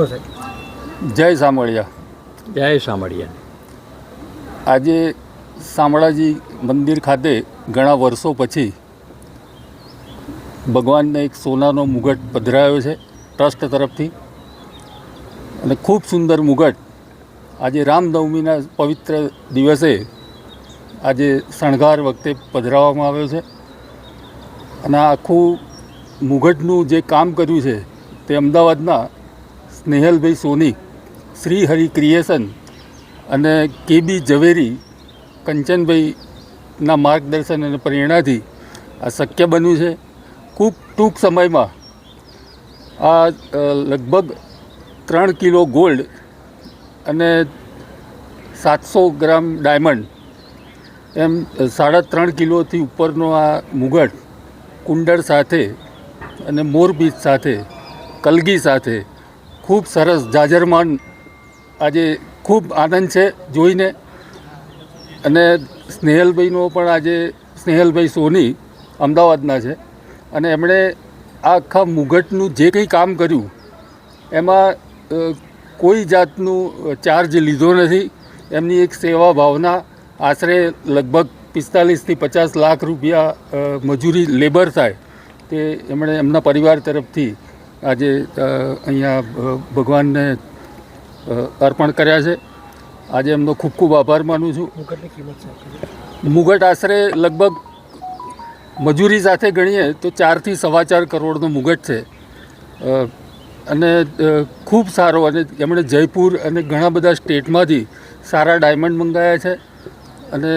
કહો સાહેબ. જય સામળિયા. જય સામળિયા. આજે શામળાજી મંદિર ખાતે ઘણા વર્ષો પછી ભગવાનને એક સોનાનો મુગટ પધરાયો છે ટ્રસ્ટ તરફથી. અને ખૂબ સુંદર મુગટ આજે રામનવમીના પવિત્ર દિવસે આજે શણગાર વખતે પધરાવવામાં આવ્યો છે. અને આખું મુગટનું જે કામ કર્યું છે તે અમદાવાદના સ્નેહલભાઈ સોની, શ્રી હરિ ક્રિએશન અને કેબી ઝવેરી, કંચનભાઈના માર્ગદર્શન અને પ્રેરણાથી આ શક્ય બન્યું છે. ખૂબ ટૂંક સમયમાં આ લગભગ ત્રણ કિલો ગોલ્ડ અને સાતસો ગ્રામ ડાયમંડ એમ સાડા ત્રણ કિલોથી ઉપરનો આ મુગટ, કુંડળ સાથે અને મોરબીજ સાથે, કલગી સાથે ખૂબ સરસ જાજરમાન આજે ખૂબ આનંદ છે જોઈને. અને સ્નેહલભાઈનો પણ આજે સ્નેહલભાઈ સોની અમદાવાદના છે. અને એમણે આ આખા મુગટનું જે કંઈ કામ કર્યું, એમાં કોઈ જાતનું ચાર્જ લીધો નથી. એમની એક સેવા ભાવના, આશરે લગભગ પિસ્તાલીસથી પચાસ લાખ રૂપિયા મજૂરી, લેબર થાય તે એમણે એમના પરિવાર તરફથી આજે અહીંયા ભગવાનને અર્પણ કર્યા છે. આજે એમનો ખૂબ ખૂબ આભાર માનું છું. મુગટ આશરે લગભગ મજૂરી સાથે ગણીએ તો ચારથી સવા ચાર કરોડનો મુગટ છે. અને ખૂબ સારો અને એમણે જયપુર અને ઘણા બધા સ્ટેટમાંથી સારા ડાયમંડ મંગાવ્યા છે. અને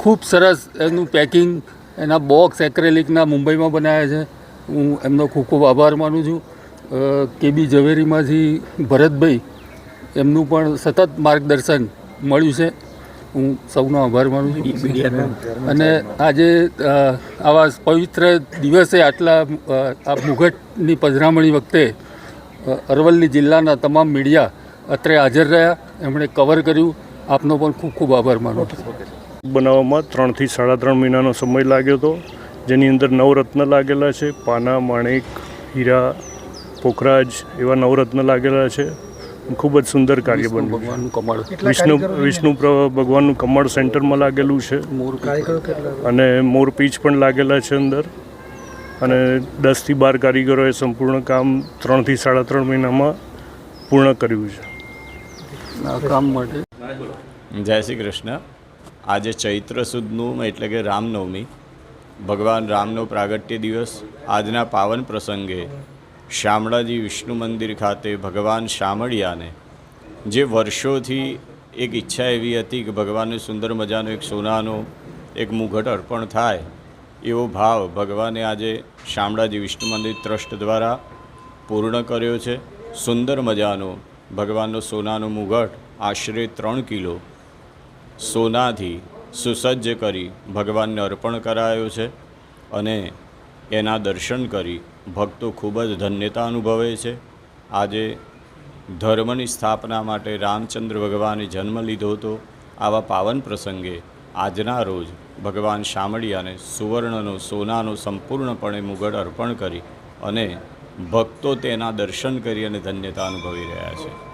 ખૂબ સરસ એનું પેકિંગ એના બોક્સ એક્રેલિકના મુંબઈમાં બનાવ્યા છે. હું એમનો ખૂબ ખૂબ આભાર માનું છું. કેબી ઝવેરીમાંથી ભરતભાઈ એમનું પણ સતત માર્ગદર્શન મળ્યું છે. હું સૌનો આભાર માનું છું. અને આજે આવા પવિત્ર દિવસે આટલા આ મુઘટની પધરામણી વખતે અરવલ્લી જિલ્લાના તમામ મીડિયા અત્રે હાજર રહ્યા. એમણે કવર કર્યું. આપનો પણ ખૂબ ખૂબ આભાર માનું છું. બનાવવામાં ત્રણથી સાડા ત્રણ મહિનાનો સમય લાગ્યો હતો. જેની અંદર નવરત્ન લાગેલા છે. પાના માણેક હીરા પોખરાજ એવા નવરત્ન લાગેલા છે. ખૂબ જ સુંદર કાર્ય બન્યું. ભગવાનનું કમાડ વિષ્ણુ વિષ્ણુ પ્ર- ભગવાનનું કમળ સેન્ટરમાં લાગેલું છે. મોર પીચ. અને મોરપીચ પણ લાગેલા છે અંદર. અને દસથી બાર કારીગરોએ સંપૂર્ણ કામ ત્રણથી સાડા ત્રણ મહિનામાં પૂર્ણ કર્યું છે. કામ માટે. જય શ્રી કૃષ્ણ. આજે ચૈત્ર સુદનું એટલે કે રામનવમી. ભગવાન રામનો પ્રાગટ્ય દિવસ આજના પાવન પ્રસંગે શામળાજી વિષ્ણુ મંદિર ખાતે ભગવાન શામળિયાને, જે વર્ષોથી એક ઈચ્છા એવી હતી કે ભગવાનને સુંદર મજાનો એક સોનાનો એક મુઘટ અર્પણ થાય, એવો ભાવ ભગવાને આજે શામળાજી વિષ્ણુ મંદિર ટ્રસ્ટ દ્વારા પૂર્ણ કર્યો છે. સુંદર મજાનો ભગવાનનો સોનાનો મુઘટ આશરે ત્રણ કિલો સોનાથી સુસજ્જ કરી ભગવાનને અર્પણ કરાયો છે અને એના દર્શન કરી ભક્તો ખૂબ જ ધન્યતા અનુભવે છે. આજે ધર્મની સ્થાપના માટે રામચંદ્ર ભગવાને જન્મ લીધો હતો. આવા પાવન પ્રસંગે આજના રોજ ભગવાન શામળિયાને સુવર્ણનો, સોનાનો સંપૂર્ણપણે મુગટ અર્પણ કરી અને ભક્તો તેના દર્શન કરી અને ધન્યતા અનુભવી રહ્યા છે.